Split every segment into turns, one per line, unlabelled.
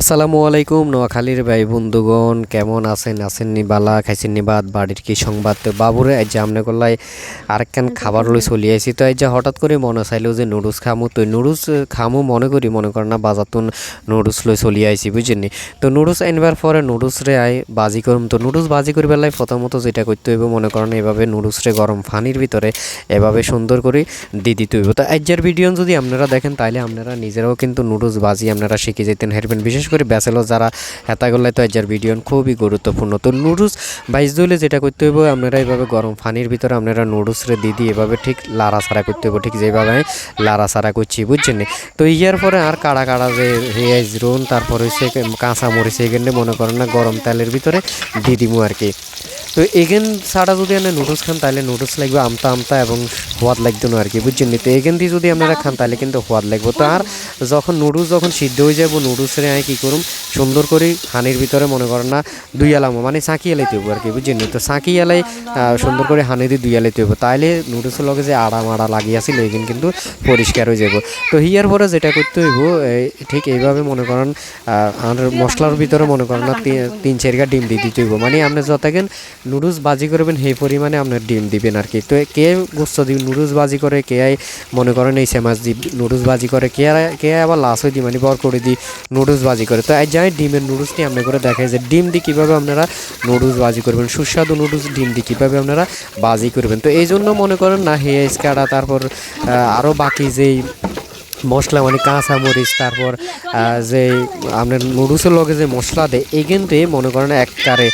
আসসালামু আলাইকুম নোয়াখালীর ভাই বন্ধুগণ কেমন আছেন? আছেন নি বালা খাইছেন নি বাদ বাড়ির কি সংবাদ? তো বাবুরে আজ যে আমনে করলাই আরেকখান খাবার লই চলি আইছি। তো আজ যে হঠাৎ করে মনে চাইলো যে নুডলস খামু তো নুডলস খামু মনে করি মনে করেন না বাজাতুন নুডলস লই চলি আইছি বুঝছেন তো নুডলস আনবার পরে নুডলস রে আই বাজি করুম। তো নুডলস বাজি করি বেলায় প্রথমত যেটা করতে হইব মনে করেন এভাবে নুডলস রে গরম পানির ভিতরে এভাবে সুন্দর করে দি দিতে হইব। তো আজকের ভিডিও যদি আপনারা দেখেন তাহলে আপনারা নিজেরাও কিন্তু নুডলস বাজি আপনারা শিখে যেতেন হেরবেন। বিশেষ করে ব্যাচেলর যারা হেতা করলে তো এজার ভিডিও খুবই গুরুত্বপূর্ণ। তো নুডলস দিলে যেটা করতে হইব, আপনারা এইভাবে গরম পানির ভিতরে আপনারা নুডলসরে রে দি দিয়ে এভাবে ঠিক লাড়া সারা করতে হইব, ঠিক যেভাবে আমি লাড়া সারা করছি, বুঝছেন? তো ইয়ার পরে আর কাড়া কাড়া যে রেয়াজ রুন তারপরে হচ্ছে কাঁচা মরিচ এখানে মনে করেন না গরম তেলের ভিতরে দিয়ে দিমু আর কি। তো এগেন ছাড়া যদি আপনি নুডলস খান, তাহলে নুডলস লাগবে আমতা আমতা এবং সোয়াদ লাগতো না আর কি বুঝছেন? তো এগেন দিয়ে যদি আপনারা খান, তাহলে কিন্তু সোয়াদ লাগবে তো আর যখন নুডলস যখন সিদ্ধ হয়ে যাব নুডলসের আমি কী করুম, সুন্দর করে হানির ভিতরে মনে করেন না, দুই আলামো মানে চাকি এলাইতে হইব আর কি বুঝছেন? তো চাকি এলাই সুন্দর করে হানি দিয়ে দুই এলাইতে হইব, তাইলে নুডলসের লগে যে আড়া মাড়া লাগিয়েছিল এগেন কিন্তু পরিষ্কার হয়ে যাব তো হিয়ার পরে যেটা করতে হইব ঠিক এইভাবে মনে করেন আর মশলার ভিতরে মনে করেন না তিন চারিটা ডিম দিয়ে দিতে হইব মানে আপনি যতক্ষণ নুডলস বাজি করবেন, সেই পরিমাণে আপনার ডিম দিবেন আর কি। তো কে গোস্ত দিব, নুডলস বাজি করে, কে মনে করেন এই সেমাস দি নুডলস বাজি করে, কে কে আবার লাশ হয়ে দি মানে বর করে দি নুডলস বাজি করে। তো আজ যাই ডিমের নুডলস নিয়ে আপনি করে দেখায় যে ডিম দিয়ে কীভাবে আপনারা নুডলস বাজি করবেন, সুস্বাদু নুডলস ডিম দিয়ে কীভাবে আপনারা বাজি করবেন। তো এই জন্য মনে করেন না হেয়াজ কাটা তারপর আরও বাকি যেই মশলা মানে কাঁচা মরিচ, তারপর যে আপনার নুডলসের লগে যে মশলা দেয় এগেনতে মনে করেন এককারে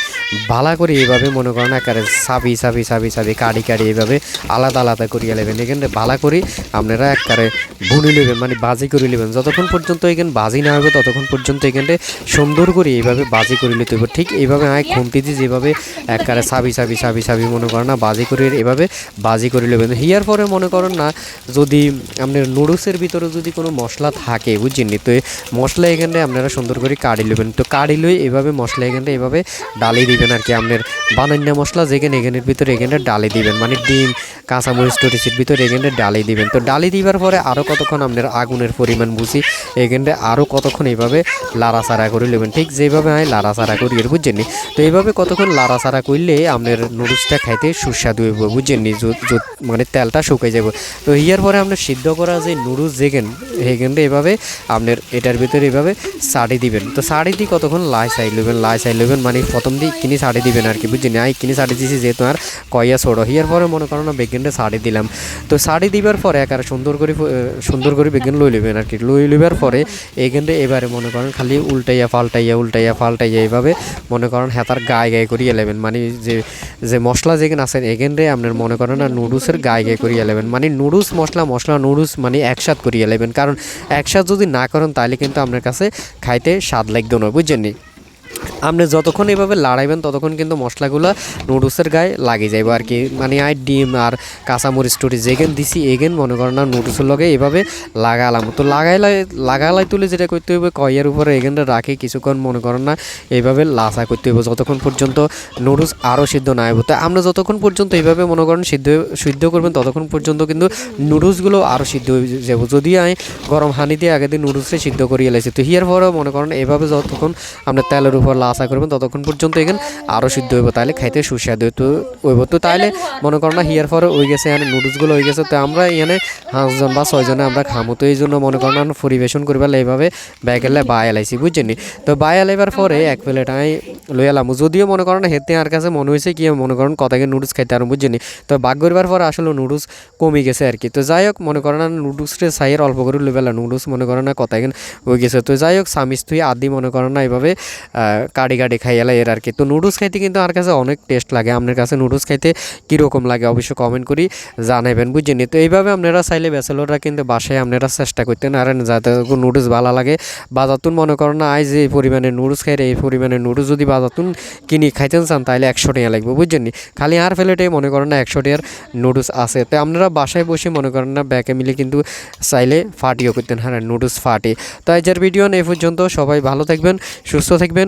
ভালা করে এইভাবে মনে করেন একবারে সাবি সাবি সাবি সাবি, কাড়ি কাড়ি এইভাবে আলাদা আলাদা করিয়া নেবেন। এখানে ভালা করে আপনারা একবারে বুনি নেবেন মানে বাজি করে নেবেন। যতক্ষণ পর্যন্ত এখানে বাজি না হবে, ততক্ষণ পর্যন্ত এখানে সুন্দর করে এইভাবে বাজি করে নিতে হবে। ঠিক এইভাবে আয় খুন্তি দিয়ে যেভাবে একবারে সাবি সাবি সাবি সাবি মনে করেন না, বাজি করে এভাবে বাজি করে নেবেন। হিয়ার পরে মনে করেন না, যদি আপনার নুডলসের ভিতরে যদি কোনো মশলা থাকে, বুঝছেন তো মশলা এখানে আপনারা সুন্দর করে কাড়ি নেবেন তো কাড়ি লই এভাবে মশলা এখানে এভাবে ডালি দিবেন আর কি। আপনার বানান্য মশলা যেখানে, এখানের ভিতরে এখানে ডালি দিবেন। মানে ডিম কাঁচামরিচ টরিচের ভিতরে এখানে ডালি দিবেন। তো ডালি দিবার পরে আরও কতক্ষণ আপনার আগুনের পরিমাণ বুঝি? এখানে আরও কতক্ষণ এইভাবে লাড়াচাড়া করে নেবেন? ঠিক যেভাবে আমি লাড়াচাড়া করি এর বুঝছেন? তো এইভাবে কতক্ষণ লাড়াচাড়া করলে আপনার নুডলসটা খাইতে সুস্বাদু হইব, বুঝছেন মানে তেলটা শুকাই যাব। তো ইয়ার পরে আপনার সিদ্ধ করা যে নুডলস যেখান সেখানটা এভাবে আপনার এটার ভিতরে এভাবে শাড়ি দিবেন। তো শাড়ি দিয়ে কতক্ষণ লাই সাই লবেন লাই সাই লবেন মানে প্রথম দিয়ে কিনি শাড়ি দিবেন আর কি, বুঝছেন আই কিনি শাড়ি দিয়েছি যেহেতু আর কয়া ছোড়ো। হিয়ার পরে মনে করো না বেগেনটা শাড়ি দিলাম। তো শাড়ি দিবার পরে একার সুন্দর করে সুন্দর করে বেগেন লই লবেন আর কি। লই লইবার পরে এইখানটা এবারে মনে করেন খালি উল্টাইয়া, পাল্টাইয়া উল্টাইয়া, পাল্টাইয়া এইভাবে মনে করেন হেতার গায়ে গায়ে করিয়ে নেবেন মানে যে যে মশলা যেখানে আছেন এখানে আপনার মনে করেন না নুডলসের গায়ে গায়ে করিয়ে নেবেন মানে নুডলস মশলা মশলা নুডলস মানে একসাথ করিয়ে নেবেন কারণ একসাথ যদি না করেন তাহলে কিন্তু আপনার কাছে খাইতে স্বাদ লাগতো না, বুঝছেন? আপনি যতক্ষণ এভাবে লাড়াইবেন, ততক্ষণ কিন্তু মশলাগুলো নুডলসের গায়ে লাগে যাইব আর কি। মানে আই ডিম আর কাঁচামরিচ টুরি যেগেন দিছি এগেন মনে করেন না নুডলসের লগে এভাবে লাগালাম। তো লাগাইলাই লাগালাই তুলে যেটা করতে হইবে কয়ের উপরে এগেনটা রাখি, কিছুক্ষণ মনে করেন না এইভাবে লাসা করতে হইব, যতক্ষণ পর্যন্ত নুডলস আরও সিদ্ধ না হইব। তো আমরা যতক্ষণ পর্যন্ত এইভাবে মনে করেন সিদ্ধ সিদ্ধ করবেন, ততক্ষণ পর্যন্ত কিন্তু নুডলসগুলো আরও সিদ্ধ হয়ে যাব যদি আমি গরম হানি দিয়ে আগে দিয়ে নুডলসে সিদ্ধ করিয়ে লাইছি, তো হিয়ার পরেও মনে করেন এভাবে যতক্ষণ আপনার তেলের উপর লাসা করবেন ততক্ষণ পর্যন্ত এখানে আরও সিদ্ধ হইব। তাহলে খাইতে সুস্বাদু হইতো হইব তো। তাহলে মনে করেন না হিয়ার পরে হয়ে গেছে, এখানে নুডলসগুলো হয়ে গেছে। তো আমরা এখানে পাঁচজন বা ছয়জনে আমরা খামো। তো এই জন্য মনে করেন না পরিবেশন করবার এইভাবে ব্যাগ ব্যাগেলে বাই এলাইছি বুঝছেন? তো বাই এলাইবার পরে এক প্লেট আমি লই এলাম যদিও মনে করেন হেতে আর কাছে মনে হয়েছে কি, মনে করেন কতকে নুডলস খাইতে আর বুঝছেন? তো বাগ করবার পরে আসলে নুডলস কমে গেছে আর কি। তো যাই হোক, মনে করেন না নুডলসের সাইয়ের অল্প করে লই পেলাম নুডলস মনে করেন না কতকে হয়ে গেছে। তো যাই হোক সামিস তুই আদি মনে করেন না, এইভাবে কাড়ি কাড়ি খাই এলাই এর আর কি তো নুডলস খাইতে কিন্তু আমার কাছে অনেক টেস্ট লাগে। আপনার কাছে নুডলস খাইতে কীরকম লাগে অবশ্যই কমেন্ট করি জানাবেন বুঝছেন নি? তো এইভাবে আপনারা চাইলে ব্যাচেলররা কিন্তু বাসায় আপনারা চেষ্টা করতেন। আর যাতে নুডলস ভালো লাগে বাজাতুন মনে করেন না আই যে পরিমাণে নুডলস খাই এই পরিমাণে নুডলস যদি বাজাতুন কিনি খাইতেন চান তাহলে একশো টাকা লাগবে, বুঝছেন নি? খালি আর ফেলেটে মনে করেন না একশো টাকার নুডলস আছে। তো আপনারা বাসায় বসে মনে করেন না, ব্যাকে মিলে কিন্তু চাইলে ফাটিও করতেন হ্যাঁ নুডলস ফাটি। তো আজকের ভিডিও এই পর্যন্ত। সবাই ভালো থাকবেন, সুস্থ থাকবেন।